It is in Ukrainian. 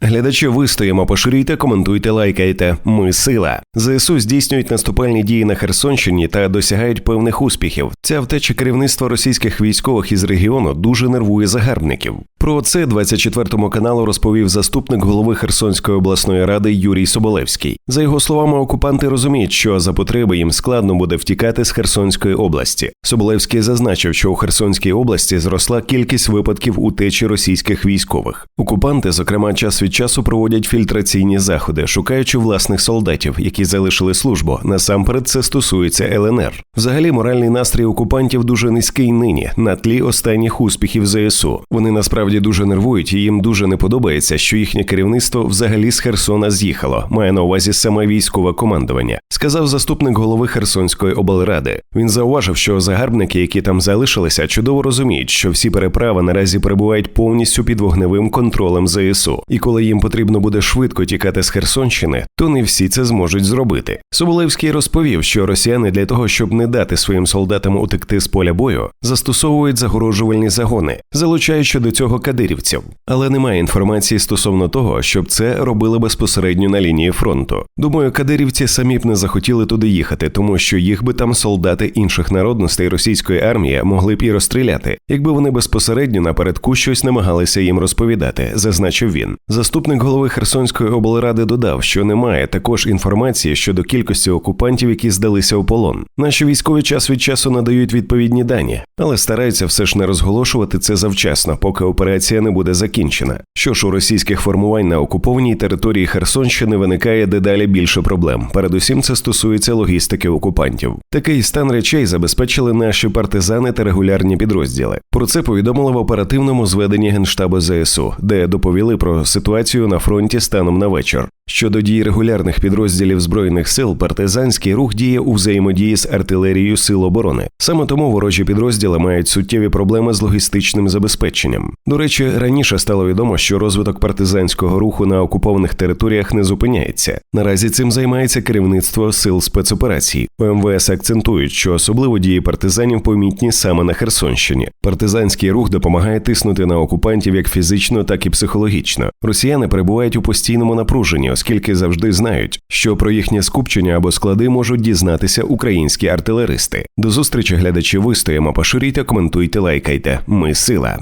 Глядачі вистоїмо, поширюйте, коментуйте, лайкайте. Ми сила. ЗСУ здійснюють наступальні дії на Херсонщині та досягають певних успіхів. Ця втеча керівництва російських військових із регіону дуже нервує загарбників. Про це 24 каналу розповів заступник голови Херсонської обласної ради Юрій Соболевський. За його словами, окупанти розуміють, що за потреби їм складно буде втікати з Херсонської області. Соболевський зазначив, що у Херсонській області зросла кількість випадків утечі російських військових. Окупанти, зокрема, час від часу проводять фільтраційні заходи, шукаючи власних солдатів, які залишили службу. Насамперед, це стосується ЛНР. Взагалі, моральний настрій окупантів дуже низький нині на тлі останніх успіхів ЗСУ. Вони насправді дуже нервують, і їм дуже не подобається, що їхнє керівництво взагалі з Херсона з'їхало. Має на увазі саме військове командування. Сказав заступник голови Херсонської облради. Він зауважив, що загарбники, які там залишилися, чудово розуміють, що всі переправи наразі перебувають повністю під вогневим контролем ЗСУ. І коли їм потрібно буде швидко тікати з Херсонщини, то не всі це зможуть зробити. Соболевський розповів, що росіяни для того, щоб не дати своїм солдатам утекти з поля бою, застосовують загорожувальні загони, залучаючи до цього кадирівців. Але немає інформації стосовно того, щоб це робили безпосередньо на лінії фронту. Думаю, кадирівці самі б не захотіли туди їхати, тому що їх би там солдати інших народностей російської армії могли б і розстріляти, якби вони безпосередньо напередку щось намагалися їм розповідати, зазначив він. Заступник голови Херсонської облради додав, що немає також інформації щодо кількості окупантів, які здалися у полон. Наші військові час від часу надають відповідні дані, але стараються все ж не розголошувати це завчасно, поки операція не буде закінчена. Що ж у російських формувань на окупованій території Херсонщини виникає дедалі більше проблем. Передусім, це стосується логістики окупантів. Такий стан речей забезпечили наші партизани та регулярні підрозділи. Про це повідомили в оперативному зведенні генштабу ЗСУ, де доповіли про ситуацію на фронті станом на вечір. Щодо дій регулярних підрозділів збройних сил, партизанський рух діє у взаємодії з артилерією сил оборони. Саме тому ворожі підрозділи мають суттєві проблеми з логістичним забезпеченням. До речі, раніше стало відомо, що розвиток партизанського руху на окупованих територіях не зупиняється. Наразі цим займається керівництво сил спецоперацій. У МВС акцентують, що особливо дії партизанів помітні саме на Херсонщині. Партизанський рух допомагає тиснути на окупантів як фізично, так і психологічно. Росіяни перебувають у постійному напруженні, оскільки завжди знають, що про їхнє скупчення або склади можуть дізнатися українські артилеристи. До зустрічі глядачі вистоїмо, поширюйте, коментуйте, лайкайте. Ми сила.